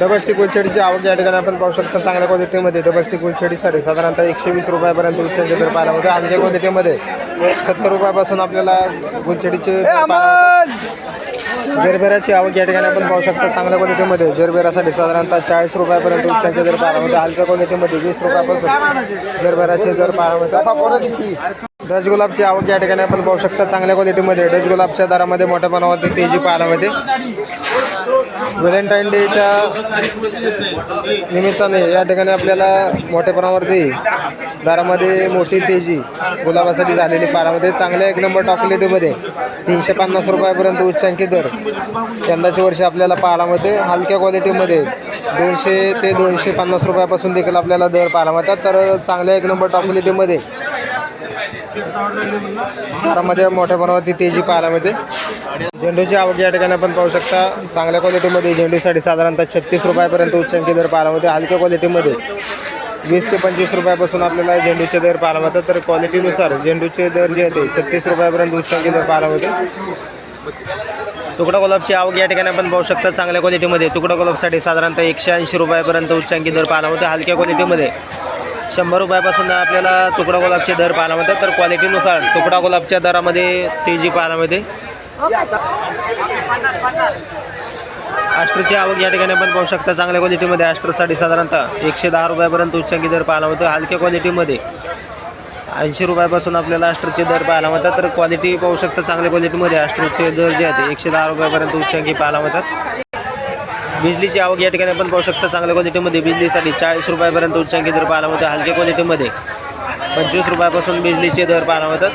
Double stick उलछडीची आवक या ठिकाणी आपण पाहू शकता. चांगल्या क्वालिटीमध्ये डबल स्टिक उलछडीसाठी साधारणतः एकशे वीस रुपयापर्यंत उच्चांकी दर पाहायला मिळतो. हलक्या क्वालिटीमध्ये सत्तर रुपयापासून आपल्याला उलछडीचे. जरबेराची आवक या ठिकाणी आपण पाहू शकता. चांगल्या क्वालिटीमध्ये जरबेरासाठी साधारणतः चाळीस रुपयापर्यंत उच्चांकी दर पाहायला मिळतो. हलक्या क्वालिटीमध्ये वीस रुपयापासून जरबेराचे दर पाहायला मिळतात डच गुलाबची आवक या ठिकाणी आपण पाहू शकता चांगल्या क्वालिटीमध्ये. डच गुलाबच्या दरामध्ये मोठ्या प्रमाणावरती तेजी पाहायला मिळते. व्हॅलेंटाईन डेच्या निमित्ताने या ठिकाणी आपल्याला मोठ्या प्रमाणावरती दरामध्ये मोठी तेजी गुलाबासाठी झालेली पाहायला चांगल्या एक नंबर टॉप क्वालिटीमध्ये तीनशे पन्नास रुपयापर्यंत उच्चांकी दर यंदाच्या वर्षी आपल्याला पाहायला मिळते. हलक्या क्वालिटीमध्ये दोनशे ते दोनशे पन्नास रुपयापासून देखील आपल्याला दर पाहायला मिळतात. तर चांगल्या एक नंबर टॉप क्वालिटीमध्ये दरामध्ये मोठ्या प्रमाणावरती तेजी पाहायला मिळते. झेंडूची आवक या ठिकाणी आपण पाहू शकता चांगल्या क्वालिटीमध्ये झेंडूसाठी साधारणतः छत्तीस रुपयापर्यंत उच्चांकी दर पाहायला मिळते. हलक्या क्वालिटीमध्ये वीस ते पंचवीस रुपयापासून आपल्याला झेंडूचे दर पाहायला मिळतात. तर क्वालिटीनुसार झेंडूचे दर जे आहे छत्तीस रुपयापर्यंत उच्चांकी दर पाहायला मिळते. तुकडा गुलाबची आवक या ठिकाणी आपण पाहू शकता चांगल्या क्वालिटीमध्ये तुकडा गुलाबसाठी साधारणतः एकशे ऐंशी रुपयापर्यंत उच्चांकी दर पाहायला मिळते. हलक्या क्वालिटीमध्ये शंभर रुपयापासून आपल्याला तुकडा गुलाबचे दर पाहायला मिळतात. तर क्वालिटीनुसार तुकडा गुलाबच्या दरामध्ये तेजी पाहायला मिळते. आस्ट्रची आवक या ठिकाणी आपण पाहू शकता. चांगल्या क्वालिटीमध्ये आस्ट्रसाठी साधारणतः एकशे दहा रुपयापर्यंत उच्चांकी दर पाहायला मिळतो. हलक्या क्वालिटीमध्ये ऐंशी रुपयापासून आपल्याला आस्ट्रचे दर पाहायला मिळतात. तर क्वालिटी पाहू शकता. चांगल्या क्वालिटीमध्ये आस्ट्रचे दर जे आहेत ते एकशे दहा रुपयापर्यंत उच्चांकी पाहायला मिळतात. बिजलीची आवक या ठिकाणी आपण पाहू शकता चांगल्या क्वालिटीमध्ये बिजलीसाठी चाळीस रुपयापर्यंत उच्चांकी दर पाहायला मिळते हलक्या क्वालिटीमध्ये पंचवीस रुपयापासून बिजलीचे दर पाहायला मिळतात.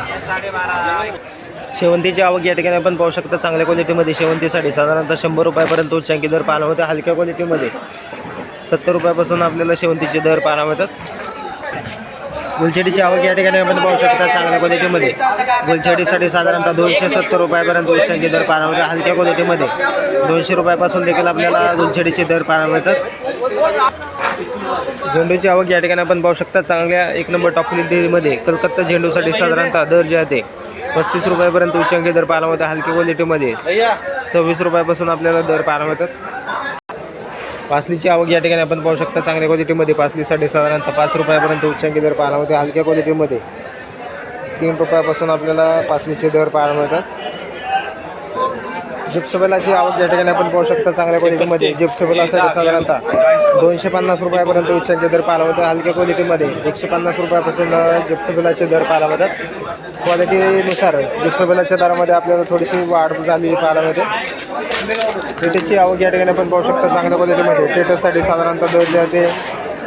शेवंतीची आवक या ठिकाणी आपण पाहू शकता चांगल्या क्वालिटीमध्ये शेवंतीसाठी साधारणतः शंभर रुपयापर्यंत उच्चांकी दर पाहायला मिळतात हलक्या क्वालिटीमध्ये सत्तर रुपयापासून आपल्याला शेवंतीचे दर पाहायला मिळतात. गुलछडीची आवक या ठिकाणी आपण पाहू शकता चांगल्या क्वालिटीमध्ये. गुलछडीसाठी साधारणतः दोनशे सत्तर रुपयापर्यंत उच्चांकी दर पाहायला मिळतात. हलक्या क्वालिटीमध्ये. दोनशे रुपयापासून देखील आपल्याला गुलछडीचे दर पाहायला मिळतात. झेंडूची आवक या ठिकाणी आपण पाहू शकता. चांगल्या एक नंबर टॉप क्वालिटीमध्ये कलकत्ता झेंडूसाठी साधारणतः दर जे आहे ते पस्तीस रुपयापर्यंत उच्चांकी दर पाहायला मिळतात. हलक्या क्वालिटीमध्ये. सव्वीस रुपयापासून आपल्याला दर पाहायला मिळतात. पासलीची आवक या ठिकाणी आपण पाहू शकता. चांगल्या क्वालिटीमध्ये पासलीसाठी साधारणतः पाच रुपयापर्यंत उच्चांकी दर पाहायला मिळते. हलक्या क्वालिटीमध्ये तीन रुपयापासून आपल्याला पासलीचे दर पाहायला मिळतात. जिप्सबेलाची आवक या ठिकाणी आपण पाहू शकता चांगल्या क्वालिटीमध्ये जिप्सबेलासाठी साधारणतः दोनशे पन्नास रुपयापर्यंत उच्चांचे दर पाहायला मिळतात हलक्या क्वालिटीमध्ये एकशे पन्नास रुपयापासून जिप्सबेलाचे दर पाहायला होतात क्वालिटीनुसार जिप्सबेलाच्या दरामध्ये आपल्याला थोडीशी वाढ झाली पाहायला मिळते. टेटसची आवक या ठिकाणी आपण पाहू शकता चांगल्या क्वालिटीमध्ये. टेटससाठी साधारणतः दर जे आहे ते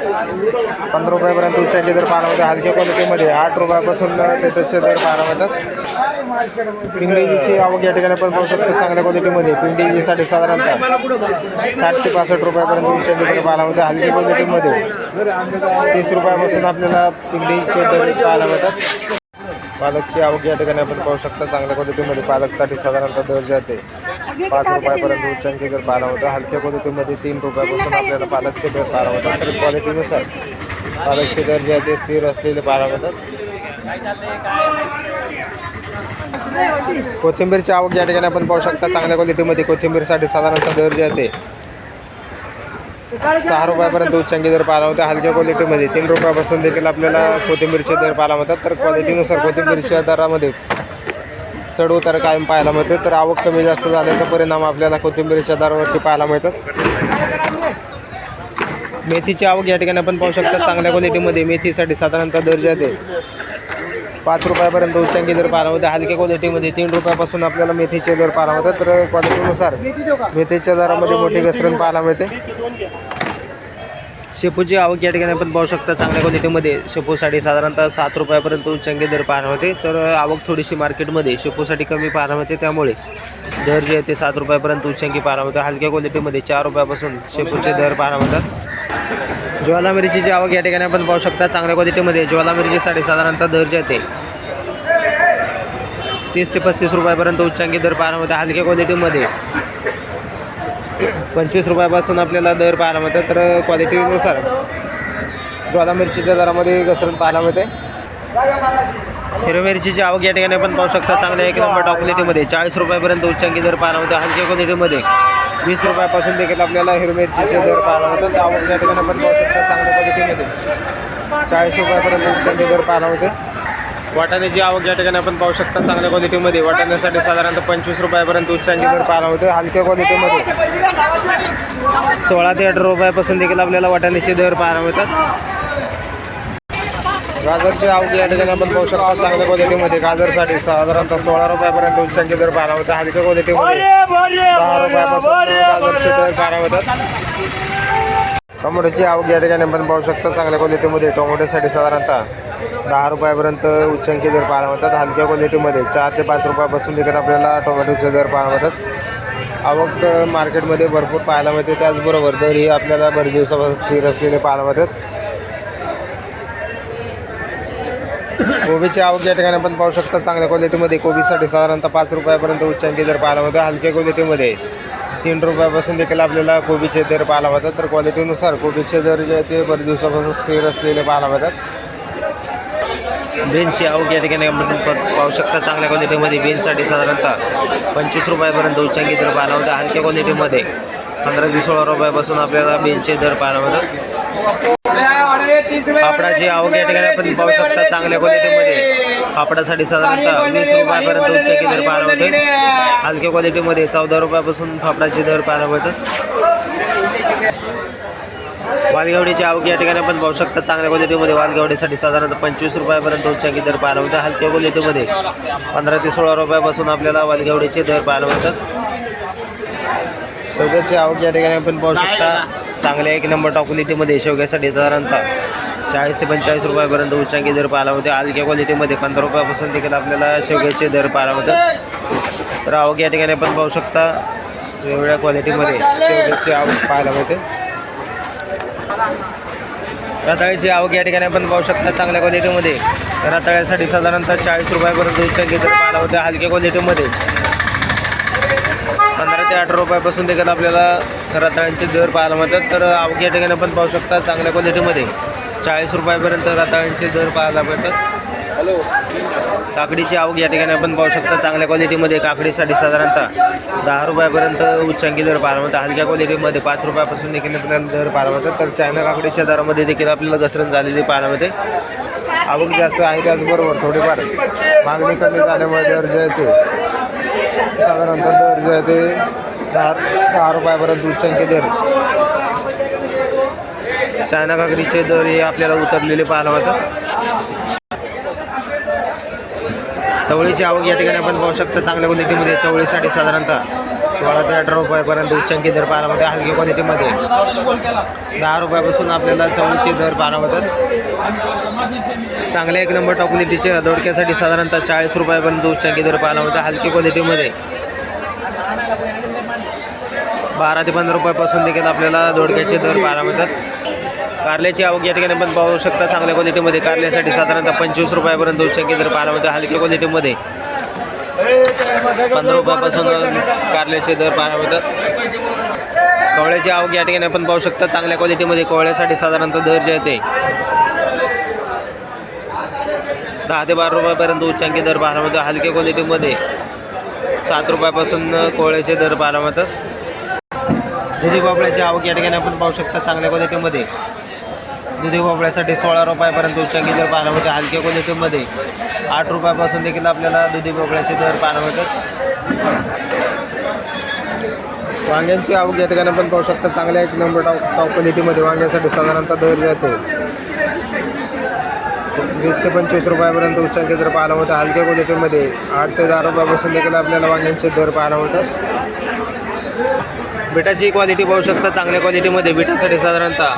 पंधरा रुपयापर्यंत उच्चाचे दर पाहायला मिळते हलक्या क्वालिटीमध्ये आठ रुपयापासून त्याचे दर पाहायला मिळतात. पिंडीची आवक या ठिकाणी पण पाहू शकतो चांगल्या क्वालिटीमध्ये. पिंडीजीसाठी साधारणतः साठ ते पासष्ट रुपयापर्यंत उच्चाचे दर पाहायला मिळते हलक्या क्वालिटीमध्ये तीस रुपयापासून आपल्याला पिंडीचे दर पाहायला मिळतात. पालकची आवक या ठिकाणी आपण पाहू शकता. चांगल्या क्वालिटीमध्ये पालकसाठी साधारणतः दर जाते पाच रुपयापर्यंत उच्चांकी दर पाहायला होतं हलक्या क्वालिटीमध्ये तीन रुपयापासून आपल्याला पालकचे दर पाहायला होतात. तर क्वालिटीनुसार पालकचे दर जे आहे ते स्थिर असलेले पाहायला होतात. कोथिंबीरची आवक या ठिकाणी आपण पाहू शकता. चांगल्या क्वालिटीमध्ये कोथिंबीरसाठी साधारणतः दर जे आहे ते सहा रुपयापर्यंत उच्चांकी दर पाहायला होते. हलक्या क्वालिटीमध्ये तीन रुपयापासून देखील आपल्याला कोथिंबीरचे दर पाहायला मिळतात तर क्वालिटीनुसार कोथिंबीरच्या दरामध्ये चढ उतार कायम पाहायला मिळते. तर आवक कमी जास्त झाल्याचा परिणाम आपल्याला कोथिंबीरच्या दरावरती पाहायला मिळतात. मेथीची आवक या ठिकाणी आपण पाहू शकता चांगल्या क्वालिटीमध्ये मेथीसाठी साधारणतः दर जे पाच रुपयापर्यंत उच्चांकी दर पाहायला होते हलक्या क्वालिटीमध्ये तीन रुपयापासून आपल्याला मेथीचे दर पाहायला मिळतात. तर क्वालिटीनुसार मेथीच्या दरामध्ये मोठी घसरण पाहायला मिळते. शेपूची आवक या ठिकाणी आपण पाहू शकता चांगल्या क्वालिटीमध्ये. शेपूसाठी साधारणतः सात रुपयापर्यंत उच्चांकी दर पाहायला होते तर आवक थोडीशी मार्केटमध्ये शेपूसाठी कमी पाहायला होते त्यामुळे दर जे आहे ते सात रुपयापर्यंत उच्चांकी पाहायला होते हलक्या क्वालिटीमध्ये चार रुपयापासून शेपूचे दर पाहायला होतात ज्वाला मिरचीची आवक या ठिकाणी आपण पाहू शकता. चांगल्या क्वालिटीमध्ये ज्वाला मिरचीसाठी साधारणतः दर जे आहे ते तीस ते पस्तीस रुपयापर्यंत उच्चांकी दर पाहायला होते हलक्या क्वालिटीमध्ये पंचवीस रुपयापासून आपल्याला दर पाहायला मिळतं तर क्वालिटीनुसार ज्वाला मिरचीच्या दरामध्ये घसरण पाहायला मिळते. हिरव्या मिरचीची आवक या ठिकाणी आपण पाहू शकता चांगल्या एक नंबर टॉप क्वालिटीमध्ये चाळीस रुपयापर्यंत उच्चांकी दर पाहायला मिळतो. हलक्या क्वालिटीमध्ये वीस रुपयापासून देखील आपल्याला हिरवी मिरचीचे दर पाहायला मिळतो आवक या ठिकाणी आपण पाहू शकता चांगल्या क्वालिटीमध्ये चाळीस रुपयापर्यंत उच्चांकी दर पाहायला होते वाटाण्याची आवक या ठिकाणी आपण पाहू शकता चांगल्या क्वालिटीमध्ये वाटाण्यासाठी साधारणतः पंचवीस रुपयापर्यंत उच्चांकी दर पाहायला होते हलक्या क्वालिटीमध्ये सोळा ते अठरा रुपयापासून देखील आपल्याला वाटाण्याचे दर पाहायला मिळतात. गाजरची आवक या ठिकाणी आपण पाहू शकता चांगल्या क्वालिटीमध्ये गाजरसाठी साधारणतः सोळा रुपयापर्यंत उच्चांकी दर पाहायला होते हलक्या क्वालिटीमध्ये दहा रुपयापासून गाजरचे दर पाहायला मिळतात. टोमॅटोची आवक या ठिकाणी आपण पाहू शकता चांगल्या क्वालिटीमध्ये टोमॅटोसाठी साधारणतः दहा रुपयापर्यंत उच्चांकी दर पाहायला मिळतात. हलक्या क्वालिटीमध्ये चार ते पाच रुपयापासून देखील आपल्याला टोमॅटोचे दर पाहायला मिळतात. आवक मार्केटमध्ये भरपूर पाहायला मिळते. त्याचबरोबर दरही आपल्याला बरेच दिवसापासून स्थिर असलेले पाहायला मिळतात. कोबीची आवक या ठिकाणी आपण पाहू शकता. चांगल्या क्वालिटीमध्ये कोबीसाठी साधारणतः पाच रुपयापर्यंत उच्चांकी दर पाहायला मिळतो. हलक्या क्वालिटीमध्ये तीन रुपयापासून देखील आपल्याला कोबीचे दर पाहायला मिळतात. तर क्वालिटीनुसार कोबीचे दर जे आहे ते बरेच दिवसापासून स्थिर असलेले पाहायला मिळतात. बीन्सची आवक या ठिकाणी पाहू शकता चांगल्या क्वालिटीमध्ये बीन्ससाठी साधारणतः पंचवीस रुपयापर्यंत उच्चांकी दर पाहायला मिळतात हलक्या क्वालिटीमध्ये पंधरा ते सोळा रुपयापासून आपल्याला बीन्सचे दर पाहायला मिळतात. पापडाची आवक या ठिकाणी आपण पाहू शकता चांगल्या क्वालिटीमध्ये पापडासाठी साधारणतः वीस रुपयापर्यंत उच्चांकी दर पाहायला होतं हलक्या क्वालिटीमध्ये चौदा रुपयापासून फापडाचे दर पाहायला मिळतात. वालगावडीची आवक या ठिकाणी आपण पाहू शकता. चांगल्या क्वालिटीमध्ये वालगावडीसाठी साधारणतः पंचवीस रुपयापर्यंत उच्चांकी दर पाहायला मिळतात. हलक्या क्वालिटीमध्ये पंधरा ते सोळा रुपयापासून आपल्याला वालगावडीचे दर पाहायला मिळतात. शेवग्याची आवक या ठिकाणी आपण पाहू शकता. चांगल्या एक नंबर टॉप क्वालिटीमध्ये शेवग्यासाठी साधारणतः चाळीस ते पंचेचाळीस रुपयापर्यंत उच्चांकी दर पाहायला होते हलक्या क्वालिटीमध्ये पंधरा रुपयापासून देखील आपल्याला शेवग्याचे दर पाहायला मिळतात. तर आवक या ठिकाणी आपण पाहू शकता. वेगवेगळ्या क्वालिटीमध्ये शेवग्याची आवक पाहायला मिळते. रताळ्याची आवक या ठिकाणी आपण पाहू शकता चांगल्या क्वालिटीमध्ये रताळ्यासाठी साधारणतः चाळीस रुपयापर्यंत उच्चांकी दर पाहायला होते हलक्या क्वालिटीमध्ये पंधरा ते अठरा रुपयापासून देखील आपल्याला रताळ्यांचे दर पाहायला मिळतात. तर आवक या ठिकाणी आपण पाहू शकता चांगल्या क्वालिटीमध्ये चाळीस रुपयापर्यंत रताळ्यांचे दर पाहायला मिळतात. काकडीची आवक या ठिकाणी आपण पाहू शकता. चांगल्या क्वालिटीमध्ये काकडीसाठी साधारणतः दहा रुपयापर्यंत उच्चांकी दर पाहायला मिळतात हलक्या क्वालिटीमध्ये पाच रुपयापासून देखील आपल्याला दर पाहायला मिळतात तर चायना काकडीच्या दरामध्ये देखील आपल्याला घसरण झालेली पाहायला मिळते. आवक जास्त आहे त्याचबरोबर थोडीफार मागणी कमी झाल्यामुळे दर जे आहे ते साधारणतः दर जे आहे ते दहा दहा रुपयापर्यंत उच्चांकी दर. चायना काकडीचे दर हे आपल्याला उतरलेले पाहायला मिळतात. चवळीची आवक या ठिकाणी आपण पाहू शकता. चांगल्या क्वालिटीमध्ये चवळीसाठी साधारणतः सोळा ते अठरा रुपयापर्यंत उच्चांकी दर पाहायला मिळते. हलकी क्वालिटीमध्ये दहा रुपयापासून आपल्याला चवळीचे दर पाहायला मिळतात. चांगल्या एक नंबर टॉप क्वालिटीच्या दोडक्यासाठी साधारणतः चाळीस रुपयापर्यंत उच्चांकी दर पाहायला मिळतात हलकी क्वालिटीमध्ये बारा ते पंधरा रुपयापासून देखील आपल्याला दोडक्याचे दर पाहायला मिळतात. कारल्याची आवक या ठिकाणी पण पाहू शकता चांगल्या क्वालिटीमध्ये कारल्यासाठी साधारणतः पंचवीस रुपयापर्यंत उच्चांकी दर पाहायला मिळतात हलक्या क्वालिटीमध्ये पंधरा रुपयापासून कारल्याचे दर पाहायला मिळतात. कोवळ्याची आवक या ठिकाणी आपण पाहू शकता. चांगल्या क्वालिटीमध्ये कोवळ्यासाठी साधारणतः दर जे आहे ते दहा ते बारा रुपयापर्यंत उच्चांकी दर पाहायला मिळतात. हलक्या क्वालिटीमध्ये सात रुपयापासून कोवळ्याचे दर पाहायला मिळतात. दुधी भोपळ्याची आवक या ठिकाणी आपण पाहू शकता. चांगल्या क्वालिटीमध्ये दुधी भोपळ्यासाठी सोळा रुपयापर्यंत उच्चांकी दर पाहायला मिळते. हलक्या क्वालिटीमध्ये आठ रुपयापासून देखील आपल्याला दुधी भोपळ्याचे दर पाहायला मिळतात. वांग्यांची आवक या ठिकाणी पण पाहू शकता चांगल्या एक नंबर टॉप टॉप क्वालिटीमध्ये वांग्यासाठी साधारणतः दर जे वीस ते पंचवीस रुपयापर्यंत उच्चांकी दर पाहायला होतं हलक्या क्वालिटीमध्ये आठ ते दहा रुपयापासून देखील आपल्याला वांग्यांचे दर पाहायला मिळतात. बिटाची क्वालिटी पाहू शकता चांगल्या क्वालिटीमध्ये बिटासाठी साधारणतः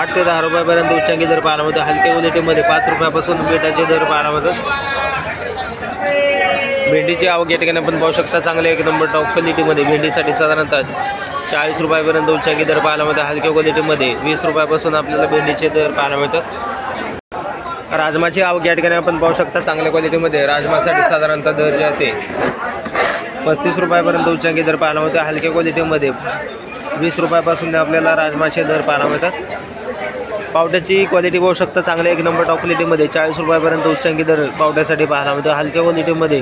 आठ ते दहा रुपयापर्यंत उच्चांकी दर पाहायला मिळतो. हलक्या क्वालिटीमध्ये पाच रुपयापासून बिटाचे दर पाहायला मिळतात. भेंडीची आवक या ठिकाणी आपण पाहू शकता. चांगल्या एक नंबर टॉप क्वालिटीमध्ये भेंडीसाठी साधारणतः चाळीस रुपयापर्यंत उच्चांकी दर पाहायला मिळतात. हलक्या क्वालिटीमध्ये वीस रुपयापासून आपल्याला भेंडीचे दर पाहायला मिळतात. राजमाची आवक या ठिकाणी आपण पाहू शकता. चांगल्या क्वालिटीमध्ये राजमासाठी साधारणतः दर जे आहे पस्तीस रुपयापर्यंत उच्चांकी दर पाहायला मिळतात. हलक्या क्वालिटीमध्ये वीस रुपयापासून आपल्याला राजमाचे दर पाहायला मिळतात. पावट्याची क्वालिटी पाहू शकता. चांगल्या एक नंबर टॉप क्वालिटीमध्ये चाळीस रुपयापर्यंत उच्चांकी दर पावट्यासाठी पाहायला मिळतो. हलक्या क्वालिटीमध्ये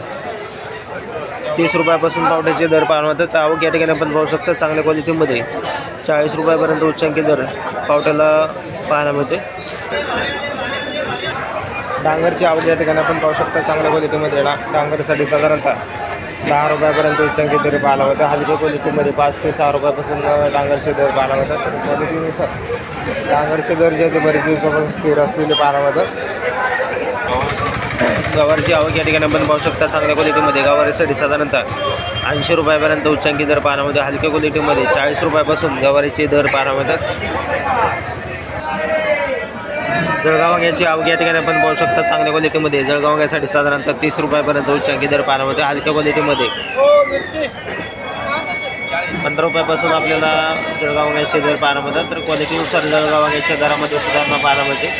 तीस रुपयापासून पावट्याचे दर पाहायला मिळतात. आवक या ठिकाणी आपण पाहू शकता. चांगल्या क्वालिटीमध्ये चाळीस रुपयापर्यंत उच्चांकी दर पावट्याला पाहायला मिळते. डांगरची आवक या ठिकाणी आपण पाहू शकता. चांगल्या क्वालिटीमध्ये डा डांगरसाठी साधारणतः दहा रुपयापर्यंत उच्चांकी दर पाहायला होतं. हलक्या क्वालिटीमध्ये पाच ते सहा रुपयापासून डांगरचे दर पाहायला होतात तर क्वालिटीनुसार डांगरचे दर जे आहे ते बरेच दिवसापासून स्थिर असलेले पाहायला होतात गवारची आवक या ठिकाणी आपण पाहू शकता. चांगल्या क्वालिटीमध्ये गवारीसाठी साधारणतः ऐंशी रुपयापर्यंत उच्चांकी दर पाहायला हलक्या क्वालिटीमध्ये चाळीस रुपयापासून गवारीचे दर पाहायला जळगाव याची अवघ्या या ठिकाणी आपण पाहू शकता चांगल्या क्वालिटीमध्ये जळगाव यासाठी साधारणतः तीस रुपयापर्यंत उच्चांकी दर पाहायला मिळते हलक्या क्वालिटीमध्ये पंधरा रुपयापासून आपल्याला जळगाव वांग्याचे दर पाहायला मिळतात. तर क्वालिटीनुसार जळगाव याच्या दरामध्ये सुधारणा पाहायला मिळते.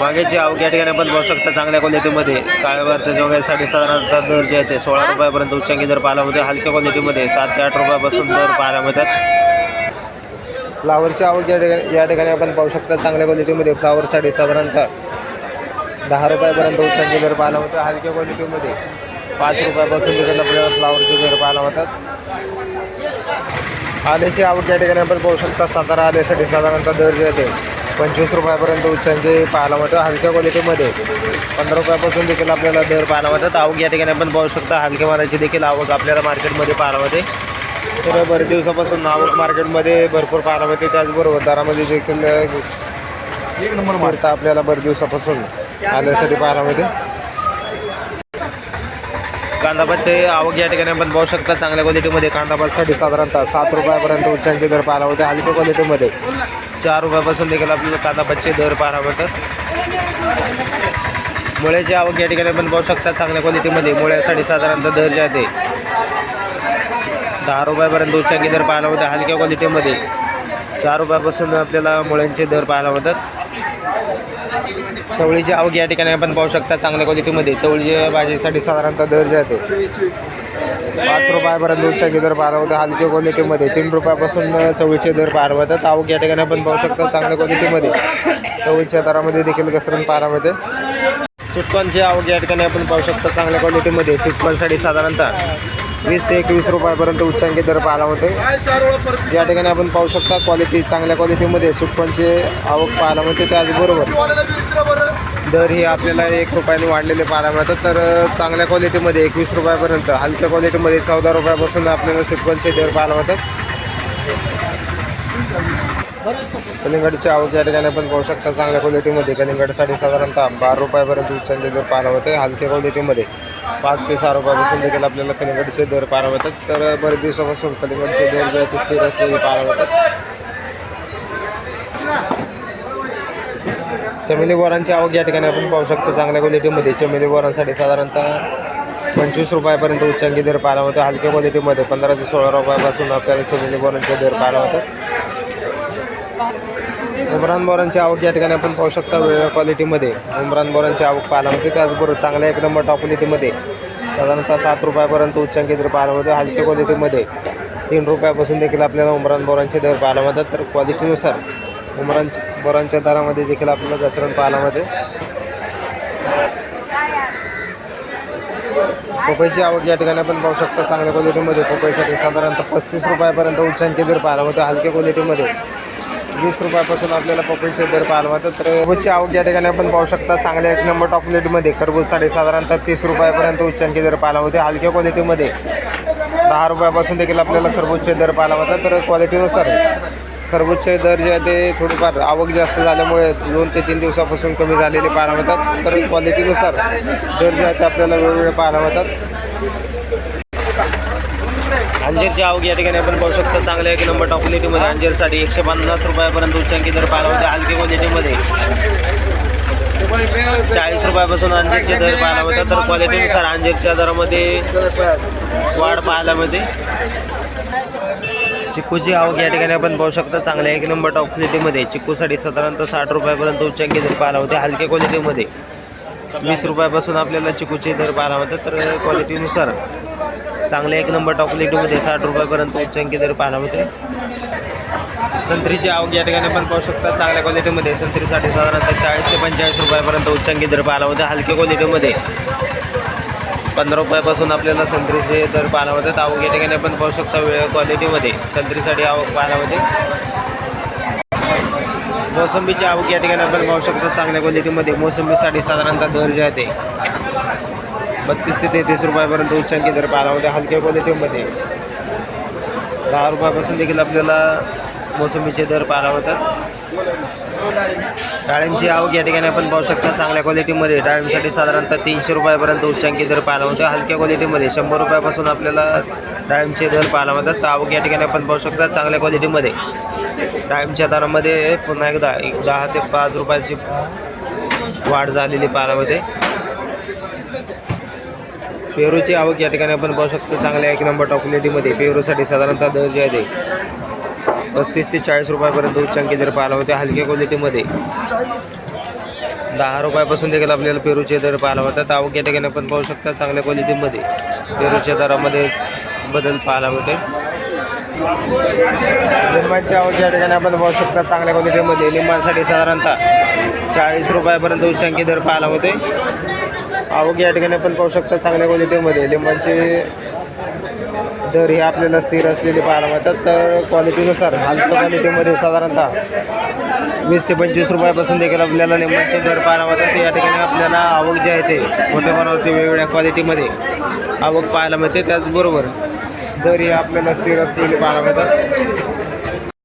वांग्याची अवघ्या या ठिकाणी आपण पाहू शकता चांगल्या क्वालिटीमध्ये काळ्या भारताच्या वांग्यासाठी साधारणतः दर जे आहे ते सोळा रुपयापर्यंत उच्चांकी दर पाहायला मिळते हलक्या क्वालिटीमध्ये सात ते आठ रुपयापासून दर पाहायला मिळतात. फ्लावरची आवक या ठिकाणी या ठिकाणी आपण पाहू शकता चांगल्या क्वालिटीमध्ये फ्लावरसाठी साधारणतः दहा रुपयापर्यंत उच्चांचे दर पाहायला होतं हलक्या क्वालिटीमध्ये पाच रुपयापासून देखील आपल्याला फ्लावरचे दर पाहायला होतात आल्याची आवक या ठिकाणी आपण पाहू शकता सातारा आल्यासाठी साधारणतः दर जे आहे ते पंचवीस रुपयापर्यंत उच्चांचे पाहायला मिळतं. हलक्या क्वालिटीमध्ये पंधरा रुपयापासून देखील आपल्याला दर पाहायला मिळतात. आवक या ठिकाणी आपण पाहू शकता हलक्या मालाची देखील आवक आपल्याला मार्केटमध्ये पाहायला मिळते. तर बरेच दिवसापासून आवक मार्केटमध्ये भरपूर पाहायला मिळते. त्याचबरोबर दरामध्ये देखील एक नंबर मारता आपल्याला बरेच दिवसापासून आल्यासाठी पाहायला मिळते. कांदापातचे आवक या ठिकाणी आपण पाहू शकता. चांगल्या क्वालिटीमध्ये कांदापातसाठी साधारणतः सात रुपयापर्यंत उच्चांकी दर पाहायला मिळते. हलक्या क्वालिटीमध्ये चार रुपयापासून देखील आपल्याला कांदापातचे दर पाहायला मिळतात. मुळ्याची आवक या ठिकाणी आपण पाहू शकता. चांगल्या क्वालिटीमध्ये मुळ्यासाठी साधारणतः दर जे आहे. दहा रुपयापर्यंत उच्चांकी दर पाहायला मिळतात. हलक्या क्वालिटीमध्ये चार रुपयापासून आपल्याला मुळ्यांचे दर पाहायला मिळतात. चवळीची आवक या ठिकाणी आपण पाहू शकता चांगल्या क्वालिटीमध्ये चवळीच्या भाजीसाठी साधारणतः दर जे आहे पाच रुपयापर्यंत उच्चांकी दर पाहायला मिळतात. हलक्या क्वालिटीमध्ये तीन रुपयापासून चवळीचे दर पाहायला मिळतात. आवक या ठिकाणी आपण पाहू शकता चांगल्या क्वालिटीमध्ये चवळीच्या दरामध्ये देखील घसरण पाहायला मिळते. सिटकॉनची आवक या ठिकाणी आपण पाहू शकता चांगल्या क्वालिटीमध्ये सिटकॉनसाठी साधारणतः वीस ते एकवीस रुपयापर्यंत उच्चांकी दर पाहायला होते. या ठिकाणी आपण पाहू शकता क्वालिटी चांगल्या क्वालिटीमध्ये सिटकॉनची आवक पाहायला मिळते. त्याचबरोबर दर हे आपल्याला एक रुपयाने वाढलेले पाहायला मिळतात. तर चांगल्या क्वालिटीमध्ये एकवीस रुपयापर्यंत हलक्या क्वालिटीमध्ये चौदा रुपयापासून आपल्याला सिटकॉनचे दर पाहायला मिळतात. कलिंगडची आवक या ठिकाणी आपण पाहू शकता. चांगल्या क्वालिटीमध्ये कलिंगडसाठी साधारणतः बारा रुपयापर्यंत उच्चांकी दर पाहायला होते हलक्या क्वालिटीमध्ये पाच ते सहा रुपयापासून देखील आपल्याला कलिंगडचे दर पाहायला मिळतात. तर बरेच दिवसापासून कलिंगडचे दर जे आहेत ते स्थिर असलेले पाहायला मिळतात. चमेली बोरांची आवक या ठिकाणी आपण पाहू शकतो. चांगल्या क्वालिटीमध्ये चमेली बोरांसाठी साधारणतः पंचवीस रुपयापर्यंत उच्चांकी दर पाहायला होते हलक्या क्वालिटीमध्ये पंधरा ते सोळा रुपयापासून आपल्याला चमेली बोरांचे दर पाहायला होतात उमरान बोरांची आवक या ठिकाणी आपण पाहू शकता वेगळ्या क्वालिटीमध्ये उमरान बोरांची आवक पाहायला मिळते. त्याचबरोबर चांगल्या एक नंबर टॉप क्वालिटीमध्ये साधारणतः सात रुपयापर्यंत उच्चांकी दर पाहायला मिळते हलक्या क्वालिटीमध्ये तीन रुपयापासून देखील आपल्याला उमरान बोरांचे दर पाहायला मिळतात. तर क्वालिटीनुसार उमरान बोरांच्या दरामध्ये देखील आपल्याला घसरण पाहायला मिळते. पपईची आवक या ठिकाणी आपण पाहू शकता चांगल्या क्वालिटीमध्ये पपईसाठी साधारणतः पस्तीस रुपयापर्यंत उच्चांकी दर पाहायला मिळतो हलक्या क्वालिटीमध्ये वीस रुपयापासून आपल्याला पपईचे दर पाहायला तर खरबूजची आवक या ठिकाणी आपण पाहू शकता चांगल्या एक नंबर टॉप क्वालिटीमध्ये खरबूज साधारणतः तीस रुपयापर्यंत उच्चांकी दर पाहायला होते हलक्या क्वालिटीमध्ये दहा रुपयापासून देखील आपल्याला खरबूजचे दर पाहायला होतात तर क्वालिटीनुसार खरबूजचे दर जे आहे ते थोडीफार आवक जास्त झाल्यामुळे दोन ते तीन दिवसापासून कमी झालेले पाहायला होतात तर क्वालिटीनुसार दर जे आहे ते आपल्याला वेगवेगळे पाहायला होतात अंजीरची आवक या ठिकाणी आपण पाहू शकता. चांगल्या एक नंबर टॉप क्वालिटीमध्ये अंजीरसाठी एकशे पन्नास रुपयापर्यंत उच्चांकी दर पाहायला होते हलकी क्वालिटीमध्ये चाळीस रुपयापासून अंजीरचे दर पाहायला होता तर क्वालिटीनुसार अंजीरच्या दरामध्ये वाढ पाहायला मिळते. चिक्कूची आवक या ठिकाणी आपण पाहू शकता. चांगल्या एक नंबर टॉप क्वालिटीमध्ये चिक्कूसाठी साधारणतः साठ रुपयापर्यंत उच्चांकी दर पाहायला होते हलक्या क्वालिटीमध्ये वीस रुपयापासून आपल्याला चिकूचे दर पाहायला होते तर क्वालिटीनुसार चांगले एक नंबर टॉकलेटमध्ये साठ रुपयापर्यंत उच्चांकी दर पाहायला होते. संत्रीची आवक या ठिकाणी पण पाहू शकता चांगल्या क्वालिटीमध्ये संत्रीसाठी साधारणतः चाळीस ते पंचेचाळीस रुपयापर्यंत उच्चांकी दर पाहायला होते हलक्या क्वालिटीमध्ये पंधरा रुपयापासून आपल्याला संत्रीचे दर पाहायला होतात आवक या ठिकाणी आपण पाहू शकता वेळ क्वालिटीमध्ये संत्रीसाठी आवक पाहायला होते. मोसंबीची आवक या ठिकाणी आपण पाहू शकता चांगल्या क्वालिटीमध्ये मोसंबीसाठी साधारणतः दर जे आहे ते. बत्तीस ते तेहतीस रुपयापर्यंत उच्चांकी दर पाहायला हलक्या क्वालिटीमध्ये. दहा रुपयापासून देखील आपल्याला मोसंबीचे दर पाहायला मिळतात डाळिंबची आवक या ठिकाणी आपण पाहू शकता. चांगल्या क्वालिटीमध्ये. डाळिंबसाठी साधारणतः तीनशे रुपयापर्यंत उच्चांकी दर पाहायला हलक्या क्वालिटीमध्ये. शंभर रुपयापासून आपल्याला डाळिंबचे दर पाहायला मिळतात तर आवक या ठिकाणी आपण पाहू शकता. चांगल्या क्वालिटीमध्ये. डाळिंबच्या दरामध्ये पुन्हा एकदा एक दहा ते पाच रुपयाची वाढ झालेली पाहायला मिळते पेरूची आवक या ठिकाणी आपण पाहू शकतो. चांगल्या एक नंबर टॉप क्वालिटीमध्ये पेरूसाठी साधारणतः दर जे आहे पस्तीस ते चाळीस रुपयापर्यंत उच्चांकी दर पाहायला होते हलक्या क्वालिटीमध्ये दहा रुपयापासून देखील आपल्याला पेरूचे दर पाहायला मिळतात. आवक या ठिकाणी आपण पाहू शकता चांगल्या क्वालिटीमध्ये पेरूच्या दरामध्ये बदल पाहायला मिळते. लिंबाची आवक या ठिकाणी आपण पाहू शकता चांगल्या क्वालिटीमध्ये लिंबांसाठी साधारणतः चाळीस रुपयापर्यंत उच्चांकी दर पाहायला होते आवक या ठिकाणी आपण पाहू शकता चांगल्या क्वालिटीमध्ये लिंबांचे दर हे आपल्याला स्थिर असलेले पाहायला मिळतात. तर क्वालिटीनुसार हलक्या क्वालिटीमध्ये साधारणतः वीस ते पंचवीस रुपयापासून देखील आपल्याला लिंबांचे दर पाहायला मिळतात. या ठिकाणी आपल्याला आवक जे आहे ते मोठ्या प्रमाणावरती वेगवेगळ्या क्वालिटीमध्ये आवक पाहायला मिळते. त्याचबरोबर दर हे आपल्याला स्थिर असलेले पाहायला मिळतात.